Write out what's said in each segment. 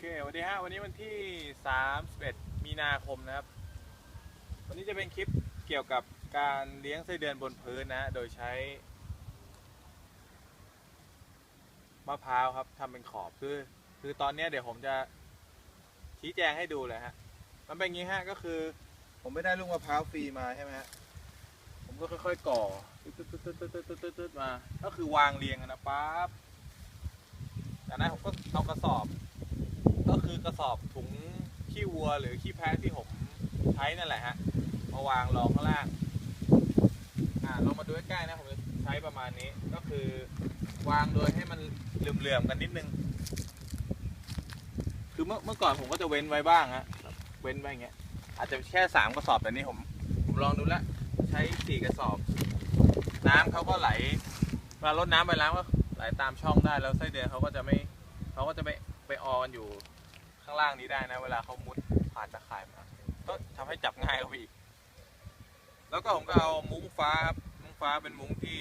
โอเควันนี้ฮะวันนี้วันที่ 31 มีนาคมนะครับ วันนี้จะเป็นคลิปเกี่ยวกับการเลี้ยงไส้เดือนบนพื้นนะ โดยใช้มะพร้าวครับทำเป็นขอบคือ คือตอนนี้เดี๋ยวผมจะชี้แจงให้ดูเลยฮะ มันเป็นอย่างนี้ฮะก็คือ ผมไม่ได้ลูกมะพร้าวฟรีมาใช่ไหมฮะผมก็ค่อยๆก่อตึ๊ดๆๆๆๆๆมา ก็คือวางเรียงกันนะปั๊บจากนั้นผมก็เอากระสอบ ก็คือกระสอบถุงขี้วัวหรือขี้แพะที่ผมใช้นั่นแหละฮะมาวางรองข้างล่างอ่าลองมาดูใกล้ๆนะผมจะใช้ประมาณนี้ก็คือ วางโดยให้มันเหลื่อมๆกันนิดนึง คือเมื่อเมื่อก่อนผมก็จะเว้นไว้บ้างฮะเว้นไว้อย่างเงี้ย อาจจะแค่สามกระสอบแต่นี้ผม ผมลองดูแล้วใช้สี่กระสอบ น้ำเขาก็ไหลเวลารดน้ำไปแล้วก็ไหลตามช่องได้แล้วไส้เดือนเขาก็จะไม่เขาก็จะไม่ไปออกันอยู่ ข้างล่างนี้ได้นะ เวลาเขามุดผ่านตะข่ายมาก็ทำให้จับง่ายกว่าอีก แล้วก็ผมก็เอามุ้งฟ้าครับ มุ้งฟ้าเป็นมุ้งที่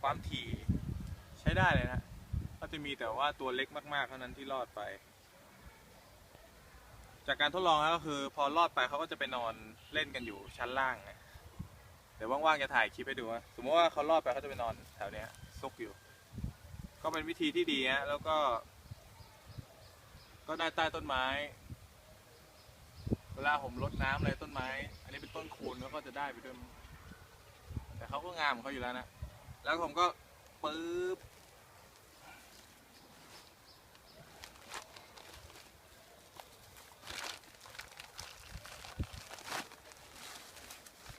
ความถี่ใช้ได้เลยนะ ก็จะมีแต่ว่าตัวเล็กมากๆเท่านั้นที่รอดไป จากการทดลองแล้วก็คือ พอรอดไปเขาก็จะไปนอนเล่นกันอยู่ชั้นล่างไงเดี๋ยวว่างๆจะถ่ายคลิปให้ดูว่าสมมติว่าเขารอดไปเขาจะไปนอนแถวเนี้ยซุกอยู่ ก็เป็นวิธีที่ดีฮะแล้วก็ ก็ได้ใต้ต้นไม้ เวลาผมรดน้ำอะไรต้นไม้ อันนี้เป็นต้นคูณแล้วก็จะได้ไปด้วยแต่เขาก็งามของเขาอยู่แล้วนะ แล้วผมก็ปึ๊บ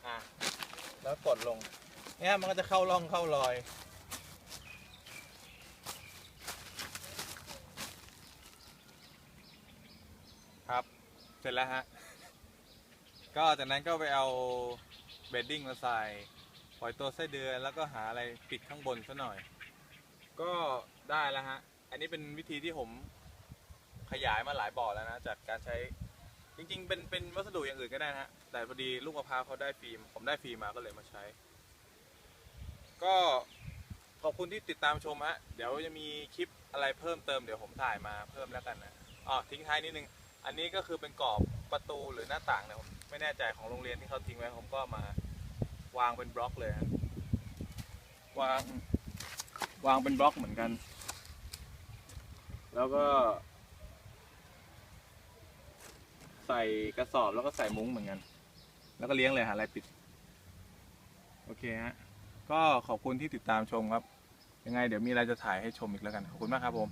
อะแล้วกดลง เนี่ยมันก็จะเข้าร่องเข้ารอย ครับ เสร็จแล้วฮะ ก็จากนั้นก็ไปเอาเบดดิ้งมาใส่ ปล่อยตัวไส้เดือนแล้วก็หาอะไรปิดข้างบนซะหน่อย ก็ได้แล้วฮะ อันนี้เป็นวิธีที่ผมขยายมาหลายบ่อแล้วนะ จากการใช้จริงๆ เป็นเป็นวัสดุอย่างอื่นก็ได้นะฮะ แต่พอดีลูกมะพร้าวเขาได้ฟิล์ม ผมได้ฟิล์มมาก็เลยมาใช้ ก็ขอบคุณที่ติดตามชมฮะ เดี๋ยวจะมีคลิปอะไรเพิ่มเติมเดี๋ยวผมถ่ายมาเพิ่มแล้วกันนะอ๋อทิ้งท้ายนิดนึง อันนี้ก็คือเป็นกรอบประตูหรือหน้าต่างเนี่ยผมไม่แน่ใจของโรงเรียนที่เขาทิ้งไว้ผมก็มาวางเป็นบล็อกเลยฮะวางวางเป็นบล็อกเหมือนกัน แล้วก็ ใส่กระสอบแล้วก็ใส่มุ้งเหมือนกัน แล้วก็เลี้ยงเลยหาอะไรปิด โอเคฮะ ก็ขอบคุณที่ติดตามชมครับ ยังไงเดี๋ยวมีอะไรจะถ่ายให้ชมอีกแล้วกัน ขอบคุณมากครับผม